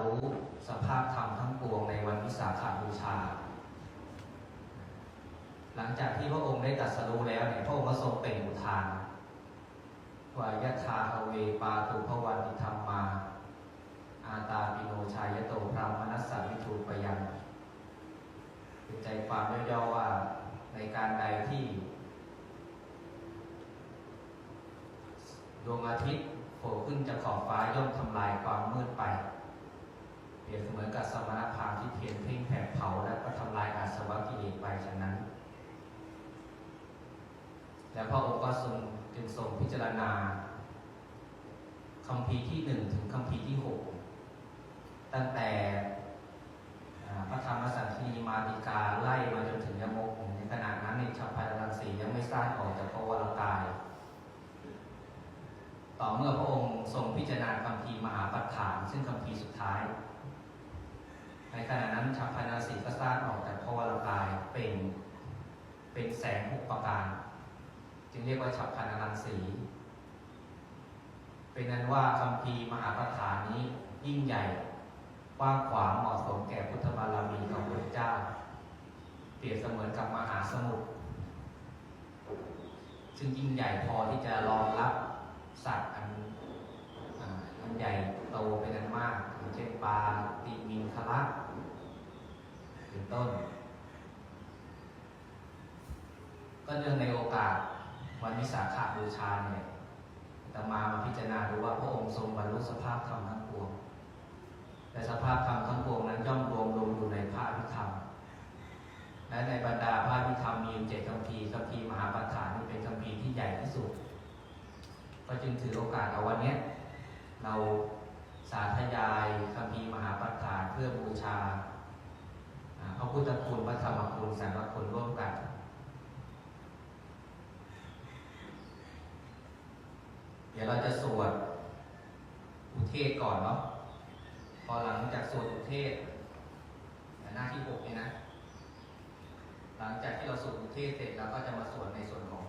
รู้สภาพธรรมทั้งปวงในวันวิสาขบูชา หลังจากที่พระองค์ได้ตรัสรู้แล้วเนี่ยพระองค์ก็ทรงเปล่งอุทานว่ายะธาอเวปาตุภวันติธรรมมา อาตาปิโนชายโตพรามนัสสาวิทูปยังเป็นใจความย่อๆว่าในการใดที่ ดวงอาทิตย์โผล่ขึ้นจากขอบฟ้าย่อมทำลายความมืดไป รียบเสมือนกับสมณพราหมณ์ที่เพียรเพ่งแผดเผาและก็ทำลายอาสวะกิเลสไปฉะนั้น และพระองค์ก็ทรงจึงทรงพิจารณาคำพีที่หนึ่งถึงคำพีที่หกตั้งแต่พระธรรมสันติมาติกาไล่มาจนถึงยมกในขณะนั้นในชาวพายรังสียังไม่สร้างออกจากพระวรกาย ต่อเมื่อพระองค์ทรงพิจารณาคำพีมหาปัฏฐาน ซึ่งคำพีสุดท้าย ในขณะนั้นชาวพายรังสีก็สร้างออกจากพระวรกายเป็นเป็นแส งหกประการ จึงเรียกว่าฉับพันรังสี เป็นนั้นว่าคำพีมหาปัฏฐานนี้ยิ่งใหญ่กว้างขวางเหมาะสมแก่พุทธบารมีของพระเจ้า เปรียบเสมือนกับมหาสมุทรซึ่งยิ่งใหญ่พอที่จะรองรับสัตว์อันอันใหญ่โตเป็นอันมากอย่างเช่นปลาตีมินคละเป็นต้น ก็เนื่องในโอกาสวันวิสาขบูชาเนี่ยตมามาพิจารณาดูว่าพระองค์ทรงบรรลุสภาพธรรมทั้งปวงแต่สภาพธรรมทั้งปวงนั้นย่อมรวมลงอยู่ในพระอภิธรรม และในบรรดาพระอภิธรรมมีเจ็ดคำพีร์คำพีร์มหาปัฏฐานนี่เป็นคำพีร์ที่ใหญ่ที่สุด ก็จึงถือโอกาสเอาวันนี้เราสาธยายคำพีร์มหาปัฏฐานเพื่อบูชาพระพุทธคุณพระธรรมคุณสังฆคุณร่วมกัน เดี๋ยวเราจะสวดอุเทศก่อนเนาะ พอหลังจากสวดอุเทศ หน้าที่หกเนี่ยนะ หลังจากที่เราสวดอุเทศเสร็จเราก็จะมาสวดในส่วนของ